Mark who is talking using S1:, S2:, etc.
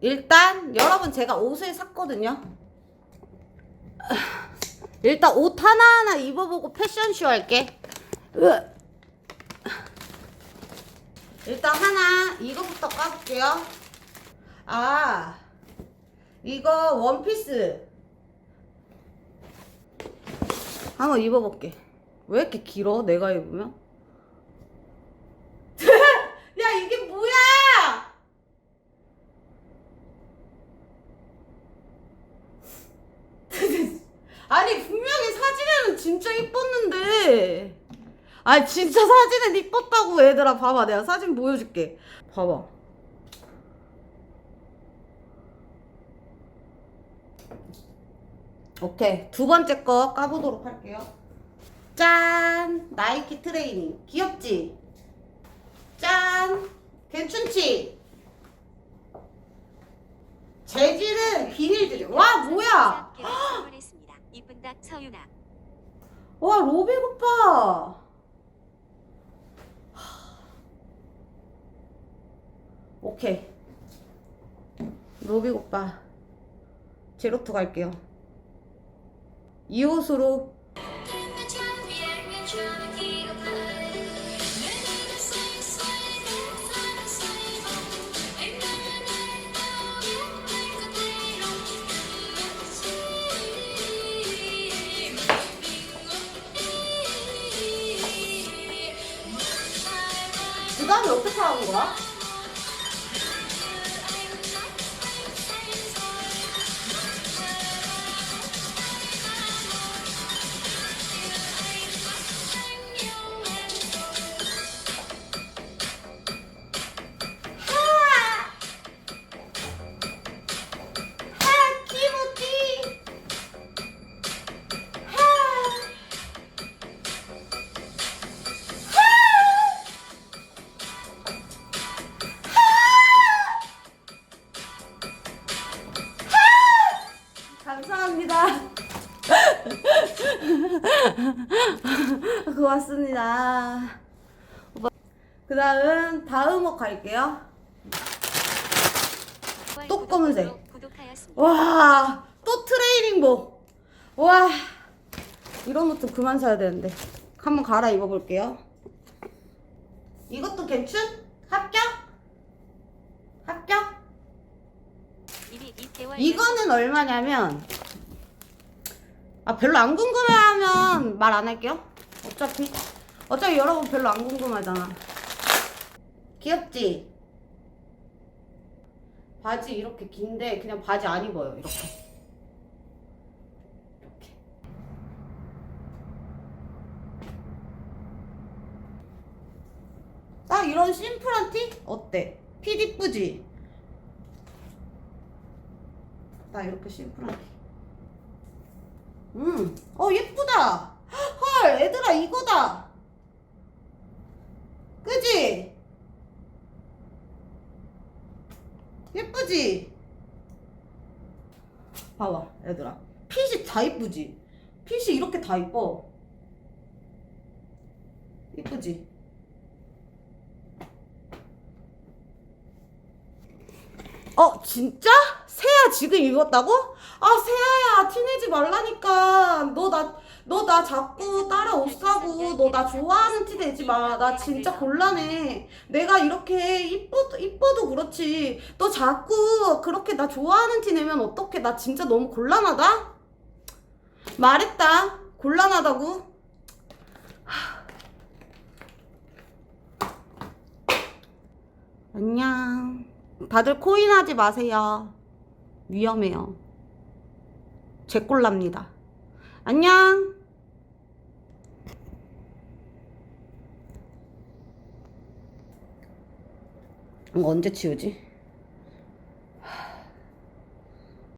S1: 일단 여러분 제가 옷을 샀거든요. 일단 옷 하나하나 입어보고 패션쇼 할게. 으. 일단 하나 이거부터 까볼게요. 아 이거 원피스 한번 입어볼게. 왜 이렇게 길어? 내가 입으면? 야 이게 뭐야? 아니 분명히 사진에는 진짜 이뻤는데. 아 진짜 사진엔 이뻤다고 얘들아. 봐봐 내가 사진 보여줄게. 봐봐. 오케이 두 번째 거 까보도록 할게요. 짠! 나이키 트레이닝. 귀엽지? 짠! 괜찮지? 재질은 비닐들이 와 뭐야.
S2: 닭 서윤아.
S1: 와 로빅 오빠! 오케이. 로빅 오빠. 제로투 갈게요. 이 옷으로 그 다음에 어떻게 하는 거야? 고맙습니다. 그 다음, 다음 옷 갈게요. 또 검은색. 와, 또 트레이닝복. 와, 이런 옷 좀 그만 사야 되는데. 한번 갈아 입어볼게요. 이것도 괜춘? 합격? 합격? 이거는 얼마냐면 아 별로 안 궁금해하면 말 안 할게요. 어차피 어차피 여러분 별로 안 궁금하잖아. 귀엽지? 바지 이렇게 긴데 그냥 바지 안 입어요. 이렇게. 딱 이런 심플한 티 어때? 핏 이쁘지? 나 이렇게 심플한 티. 음, 어 예쁘다. 헐, 얘들아 이거다. 그지? 예쁘지? 봐봐, 얘들아. 핏이 다 이쁘지? 핏이 이렇게 다 이뻐. 이쁘지? 어, 진짜? 지금 입었다고? 아, 세아야, 티내지 말라니까. 너 나, 너 나 자꾸 따라 옷 사고, 너 나 좋아하는 티 내지 마. 나 진짜 곤란해. 내가 이렇게 이뻐, 이뻐도 그렇지. 너 자꾸 그렇게 나 좋아하는 티 내면 어떡해. 나 진짜 너무 곤란하다? 말했다. 곤란하다고. 하. 안녕. 다들 코인 하지 마세요. 위험해요. 제 꼴납니다. 안녕. 언제 치우지?